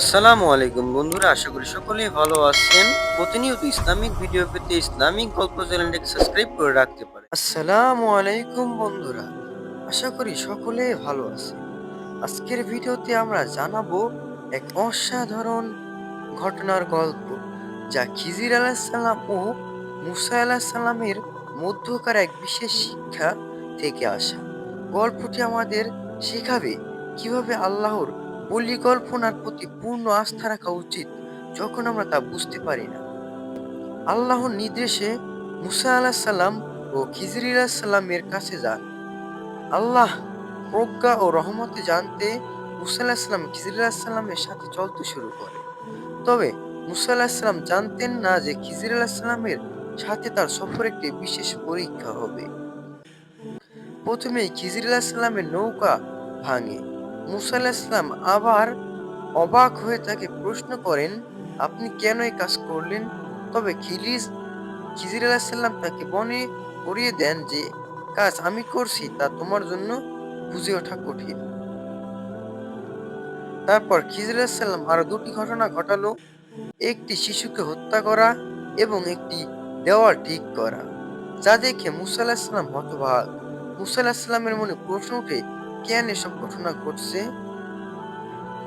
আসসালামু আলাইকুম বন্ধুরা, আশা করি সকলেই ভালো আছেন। প্রতিনিয়ত ইসলামিক ভিডিও পেতে ইসলামিক গল্প চ্যানেলটিকে সাবস্ক্রাইব করে রাখতে পারেন। আসসালামু আলাইকুম বন্ধুরা, আশা করি সকলেই ভালো আছে আজকের ভিডিওতে আমরা জানাব এক অসাধারণ ঘটনার গল্প, যা খিজির আলাহিসাল্লাম ও মুসা আলাহিসাল্লামের মধ্যকার এক বিশেষ শিক্ষা থেকে আসা। গল্পটি আমাদের শেখাবে কীভাবে আল্লাহর পরিকল্পনার প্রতি পূর্ণ আস্থা রাখা উচিত, যখন আমরা তা বুঝতে পারি না। আল্লাহর নির্দেশে মুসা আলাহ সাল্লাম ও খিজরি সাল্লামের কাছে যান। আল্লাহ প্রজ্ঞা ও রহমতে জানতে মুসা আলাহ সাল্লাম খিজরি সাল্লামের সাথে চলতে শুরু করে। তবে মুসা আলাহ সাল্লাম জানতেন না যে খিজির সাল্লামের সাথে তার সফর একটি বিশেষ পরীক্ষা হবে। প্রথমেই খিজির সাল্লামের নৌকা ভাঙে। মুসা আলাহিসাল্লাম আবার অবাক হয়ে তাকে প্রশ্ন করেন, আপনি কেন এই কাজ করলেন? তবে খিলিজ, খিজির আলাহিসাল্লাম তাকে মনে করিয়ে দেন যে, কাজ আমি করছি তা তোমার জন্য বুঝে ওঠা কঠিন। তারপর খিজির আলাহিসাল্লাম আরও দুটি ঘটনা ঘটালো। একটি শিশুকে হত্যা করা এবং একটি দেওয়াল ঠিক করা, যা দেখে মুসা আলাহিসাল্লাম হতবাক। মুসা আলাহিসাল্লামের মনে প্রশ্ন উঠে কেন এসব ঘটনা ঘটছে?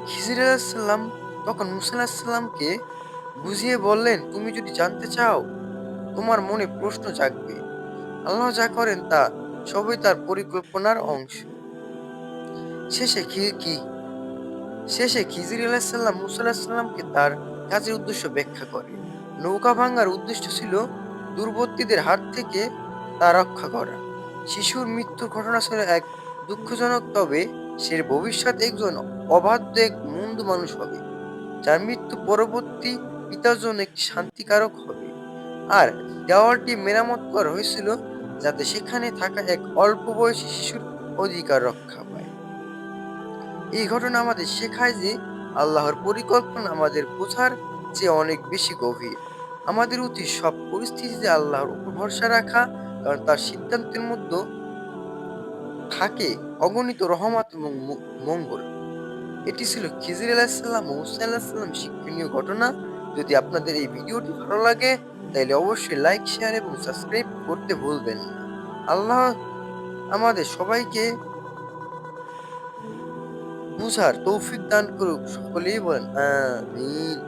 খিজির আলাহিসাল্লাম তখন মুসা বুঝিয়ে বললেন, তুমি যদি জানতে চাও, তোমার মনে প্রশ্ন জাগবে। আল্লাহ যা করেন তা সবই তার পরিকল্পনার অংশ। শেষে কি শেষে খিজির আলাহিসাল্লাম মুসা তার কাজের উদ্দেশ্য ব্যাখ্যা করে। নৌকা ভাঙার উদ্দেশ্য ছিল দূরবর্তীদের হাত থেকে তা রক্ষা করা। শিশুর মৃত্যুর ঘটনা ছিল এক দুঃখজনক, তবে সে ভবিষ্যৎ একজন অবাধ্য এক মন্দ মানুষ হবে, যার মৃত্যু পরবর্তী পিতার জন্য একটি শান্তিকারক হবে। আর দেওয়ালটি মেরামত করা হয়েছিল যাতে সেখানে থাকা এক অল্প বয়সী শিশুর অধিকার রক্ষা পায়। এই ঘটনা আমাদের শেখায় যে আল্লাহর পরিকল্পনা আমাদের বোঝার চেয়ে অনেক বেশি গভীর। আমাদের উচিত সব পরিস্থিতিতে আল্লাহর উপর ভরসা রাখা কারণ তার সিদ্ধান্তের মধ্যে থাকে অগণিত রহমত এবং মঙ্গল। এটি ছিল খিজির আলাহিসাল্লাম ও আলাহিসাল্লাম শিক্ষণীয় ঘটনা। যদি আপনাদের এই ভিডিওটি ভালো লাগে তাহলে অবশ্যই লাইক, শেয়ার এবং সাবস্ক্রাইব করতে ভুলবেন না। আল্লাহ আমাদের সবাইকে বুঝার তৌফিক দান করুক। সকলেই বলেন, আমিন।